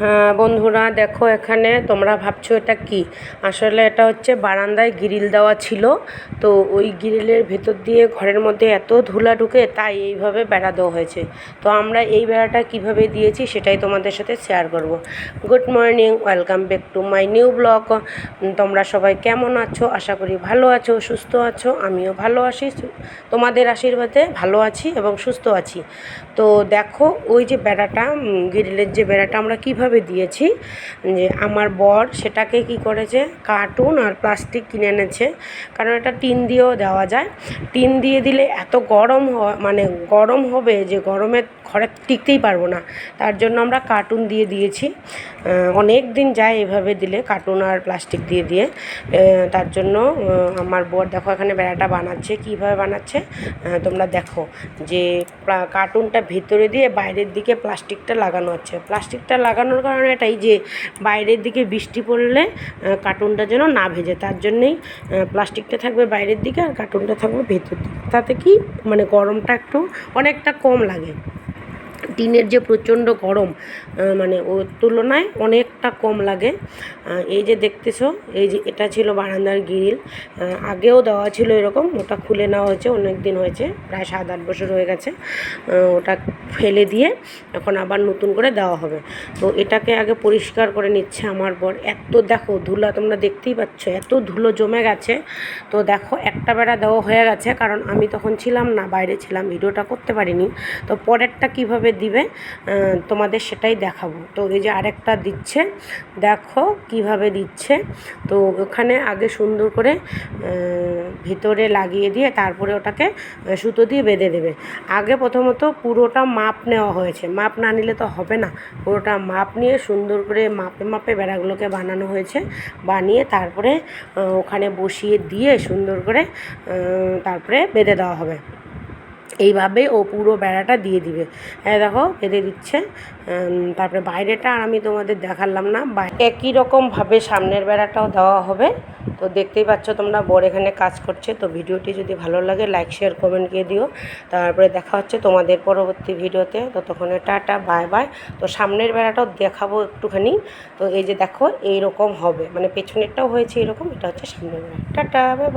হ্যাঁ বন্ধুরা, দেখো এখানে তোমরা ভাবছ এটা কি? আসলে এটা হচ্ছে বারান্দায় গ্রিল দেওয়া ছিল। তো ওই গ্রিলের ভেতর দিয়ে ঘরের মধ্যে এত ধুলা ঢুকে তাই এইভাবে বেড়া দেওয়া হয়েছে। তো আমরা এই বেড়াটা কীভাবে দিয়েছি সেটাই তোমাদের সাথে শেয়ার করব। Good morning welcome back to my new blog তোমরা সবাই কেমন আছো? আশা করি ভালো আছো, সুস্থ আছো। আমিও ভালো আছি। তোমাদের আশীর্বাদে ভালো আছি এবং সুস্থ আছি। তো দেখো, ওই যে বেড়াটা গ্রিলের যে বেড়াটা আমরা কীভাবে দিয়েছি যে আমার বর সেটাকে কি করেছে? কার্টুন আর প্লাস্টিক কিনে এনেছে। কারণ এটা টিন দিয়েও দেওয়া যায়। টিন দিয়ে দিলে এত গরম মানে গরম হবে যে গরমে ঘরে টিকতেই পারব না। তার জন্য আমরা কার্টুন দিয়ে দিয়েছি। অনেক দিন যায় এভাবে দিলে কার্টুন আর প্লাস্টিক দিয়ে দিয়ে। তার জন্য আমার বর দেখো এখানে বেড়াটা বানাচ্ছে। কীভাবে বানাচ্ছে? তোমরা দেখো যে কার্টুনটা ভেতরে দিয়ে বাইরের দিকে প্লাস্টিকটা লাগানো হচ্ছে। প্লাস্টিকটা লাগানোর কারণে এটাই যে বাইরের দিকে বৃষ্টি পড়লে কার্টুনটা যেন না ভেজে। তার জন্যেই প্লাস্টিকটা থাকবে বাইরের দিকে আর কার্টুনটা থাকবে ভেতর দিকে। তাতে কি মানে গরমটা একটু অনেকটা কম লাগে। টিনের যে প্রচণ্ড গরম মানে ওর তুলনায় অনেকটা কম লাগে। এই যে দেখতেছো, এই যে এটা ছিল বারান্দার গ্রিল। আগেও দেওয়া ছিল এরকম, ওটা খুলে নেওয়া হয়েছে অনেক দিন হয়েছে, প্রায় সাত আট বছর হয়ে গেছে। ওটা ফেলে দিয়ে এখন আবার নতুন করে দেওয়া হবে। তো এটাকে আগে পরিষ্কার করে নিচ্ছে আমার বর। এত দেখো ধুলা তোমরা দেখতেই পাচ্ছ, এত ধুলো জমে গেছে। তো দেখো একটা বেড়া দেওয়া হয়ে গেছে, কারণ আমি তখন ছিলাম না, বাইরে ছিলাম, ভিডিওটা করতে পারিনি। তো পরেরটা কীভাবে দিবে তোমাদের সেটাই দেখাবো। তো এই যে আরেকটা দিচ্ছে, দেখো কীভাবে দিচ্ছে। তো ওখানে আগে সুন্দর করে ভিতরে লাগিয়ে দিয়ে তারপরে ওটাকে সুতো দিয়ে বেঁধে দেবে। আগে প্রথমত পুরোটা মাপ নেওয়া হয়েছে। মাপ না নিলে তো হবে না। পুরোটা মাপ নিয়ে সুন্দর করে মাপে মাপে বেড়াগুলোকে বানানো হয়েছে। বানিয়ে তারপরে ওখানে বসিয়ে দিয়ে সুন্দর করে তারপরে বেঁধে দেওয়া হবে। এইভাবে ও পুরো বেড়াটা দিয়ে দিবে। হ্যাঁ দেখো, বেঁধে দিচ্ছে। তারপরে বাইরেটা আর আমি তোমাদের দেখালাম না। একই রকমভাবে সামনের বেড়াটাও দেওয়া হবে। তো দেখতেই পাচ্ছ তোমরা, বর এখানে কাজ করছে। তো ভিডিওটি যদি ভালো লাগে লাইক শেয়ার কমেন্ট দিয়ে দিও। তারপরে দেখা হচ্ছে তোমাদের পরবর্তী ভিডিওতে। ততক্ষণে টাটা বাই বাই তো সামনের বেড়াটাও দেখাবো একটুখানি। তো এই যে দেখো, এইরকম হবে। মানে পেছনেরটাও হয়েছে এরকম, এটা হচ্ছে সামনের বেড়া। Tata bye